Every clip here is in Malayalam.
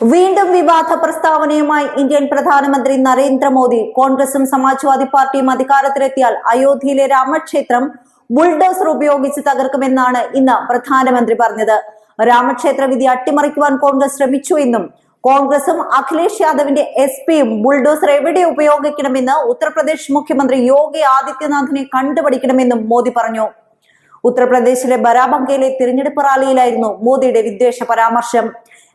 വീണ്ടും വിവാദ പ്രസ്താവനയുമായി ഇന്ത്യൻ പ്രധാനമന്ത്രി നരേന്ദ്രമോദി കോൺഗ്രസും സമാജ്വാദി പാർട്ടിയും അധികാരത്തിലെത്തിയാൽ അയോധ്യയിലെ രാമക്ഷേത്രം ബുൾഡോസർ ഉപയോഗിച്ച് തകർക്കുമെന്നാണ് ഇന്ന് പ്രധാനമന്ത്രി പറഞ്ഞത്. രാമക്ഷേത്ര വിധി അട്ടിമറിക്കുവാൻ കോൺഗ്രസ് ശ്രമിച്ചു എന്നും കോൺഗ്രസും അഖിലേഷ് യാദവിന്റെ എസ് പിയും ബുൾഡോസർ എവിടെ ഉപയോഗിക്കണമെന്ന് ഉത്തർപ്രദേശ് മുഖ്യമന്ത്രി യോഗി ആദിത്യനാഥിനെ കണ്ടുപിടിക്കണമെന്നും മോദി പറഞ്ഞു. ഉത്തർപ്രദേശിലെ ബരാബങ്കയിലെ തിരഞ്ഞെടുപ്പ് റാലിയിലായിരുന്നു മോദിയുടെ വിദ്വേഷ പരാമർശം.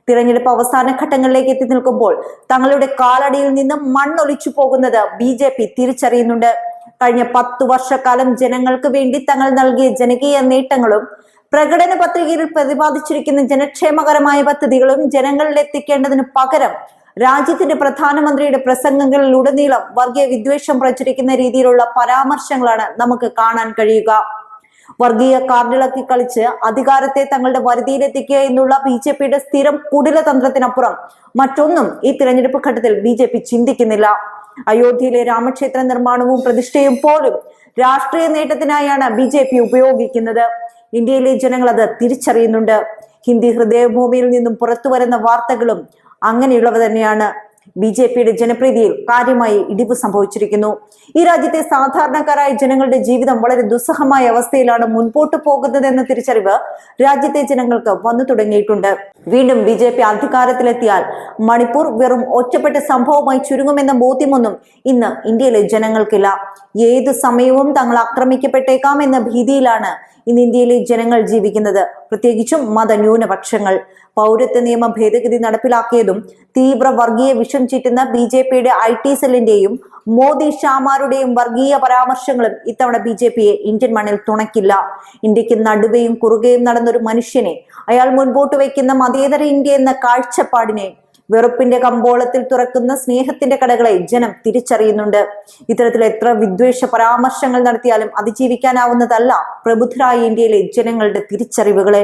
തിരഞ്ഞെടുപ്പ് അവസാന ഘട്ടങ്ങളിലേക്ക് എത്തി നിൽക്കുമ്പോൾ തങ്ങളുടെ കാലടിയിൽ നിന്ന് മണ്ണൊലിച്ചു പോകുന്നത് ബി ജെ പി തിരിച്ചറിയുന്നുണ്ട്. കഴിഞ്ഞ പത്തു വർഷക്കാലം ജനങ്ങൾക്ക് വേണ്ടി തങ്ങൾ നൽകിയ ജനകീയ നേട്ടങ്ങളും പ്രകടന പത്രികയിൽ പ്രതിപാദിച്ചിരിക്കുന്ന ജനക്ഷേമകരമായ പദ്ധതികളും ജനങ്ങളിൽ എത്തിക്കേണ്ടതിന് പകരം രാജ്യത്തിന്റെ പ്രധാനമന്ത്രിയുടെ പ്രസംഗങ്ങളിലുടനീളം വർഗീയ വിദ്വേഷം പ്രചരിക്കുന്ന രീതിയിലുള്ള പരാമർശങ്ങളാണ് നമുക്ക് കാണാൻ കഴിയുക. വർഗീയ കാർഡിളക്കി കളിച്ച് അധികാരത്തെ തങ്ങളുടെ വരുതിയിലെത്തിക്കുക എന്നുള്ള ബി ജെ പിയുടെ സ്ഥിരം കുടിലതന്ത്രത്തിനപ്പുറം മറ്റൊന്നും ഈ തിരഞ്ഞെടുപ്പ് ഘട്ടത്തിൽ ബി ജെ പി ചിന്തിക്കുന്നില്ല. അയോധ്യയിലെ രാമക്ഷേത്ര നിർമ്മാണവും പ്രതിഷ്ഠയും പോലും രാഷ്ട്രീയ നേട്ടത്തിനായാണ് ബി ജെ പി ഉപയോഗിക്കുന്നത്. ഇന്ത്യയിലെ ജനങ്ങൾ അത് തിരിച്ചറിയുന്നുണ്ട്. ഹിന്ദി ഹൃദയഭൂമിയിൽ നിന്നും പുറത്തു വരുന്ന വാർത്തകളും അങ്ങനെയുള്ളവ തന്നെയാണ്. ബി ജെ പിയുടെ ജനപ്രീതിയിൽ കാര്യമായി ഇടിവ് സംഭവിച്ചിരിക്കുന്നു. ഈ രാജ്യത്തെ സാധാരണക്കാരായ ജനങ്ങളുടെ ജീവിതം വളരെ ദുസ്സഹമായ അവസ്ഥയിലാണ് മുൻപോട്ട് പോകുന്നതെന്ന തിരിച്ചറിവ് രാജ്യത്തെ ജനങ്ങൾക്ക് വന്നു തുടങ്ങിയിട്ടുണ്ട്. വീണ്ടും ബി ജെ പി അധികാരത്തിലെത്തിയാൽ മണിപ്പൂർ വെറും ഒറ്റപ്പെട്ട സംഭവമായി ചുരുങ്ങുമെന്ന ബോധ്യമൊന്നും ഇന്ന് ഇന്ത്യയിലെ ജനങ്ങൾക്കില്ല. ഏത് സമയവും തങ്ങൾ ആക്രമിക്കപ്പെട്ടേക്കാം എന്ന ഭീതിയിലാണ് ഇന്ന് ഇന്ത്യയിലെ ജനങ്ങൾ ജീവിക്കുന്നത്. പ്രത്യേകിച്ചും മതന്യൂനപക്ഷങ്ങൾ. പൗരത്വ നിയമ ഭേദഗതി നടപ്പിലാക്കിയതും തീവ്ര വർഗീയ വിഷം ചീറ്റുന്ന ബി ജെ പിയുടെ ഐ ടി സെല്ലിന്റെയും മോദി ഷാമാരുടെയും വർഗീയ പരാമർശങ്ങളും ഇത്തവണ ബി ജെ പിയെ ഇന്ത്യൻ മണ്ണിൽ തുണയ്ക്കില്ല. ഇന്ത്യയ്ക്ക് നടുവയും കുറുകയും നടന്നൊരു മനുഷ്യനെ അയാൾ മുൻപോട്ട് വയ്ക്കുന്ന മതേതര ഇന്ത്യ എന്ന കാഴ്ചപ്പാടിനെ വെറുപ്പിന്റെ കമ്പോളത്തിൽ തുറക്കുന്ന സ്നേഹത്തിന്റെ കടകളെ ജനം തിരിച്ചറിയുന്നുണ്ട്. ഇത്തരത്തിൽ എത്ര വിദ്വേഷ പരാമർശങ്ങൾ നടത്തിയാലും അതിജീവിക്കാനാവുന്നതല്ല പ്രബുദ്ധരായ ഇന്ത്യയിലെ ജനങ്ങളുടെ തിരിച്ചറിവുകളെ.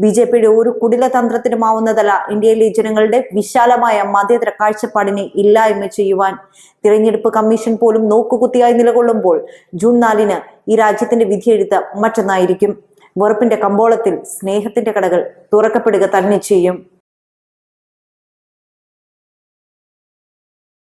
ബി ജെ പിയുടെ ഒരു കുടിലതന്ത്രത്തിനുമാവുന്നതല്ല ഇന്ത്യയിലെ ജനങ്ങളുടെ വിശാലമായ മതേതര കാഴ്ചപ്പാടിനെ ഇല്ലായ്മ ചെയ്യുവാൻ. തിരഞ്ഞെടുപ്പ് കമ്മീഷൻ പോലും നോക്കുകുത്തിയായി നിലകൊള്ളുമ്പോൾ ജൂൺ നാലിന് ഈ രാജ്യത്തിന്റെ വിധിയെഴുത്ത് മറ്റൊന്നായിരിക്കും. വെറുപ്പിന്റെ കമ്പോളത്തിൽ സ്നേഹത്തിന്റെ കടകൾ തുറക്കപ്പെടുക തന്നെ ചെയ്യും.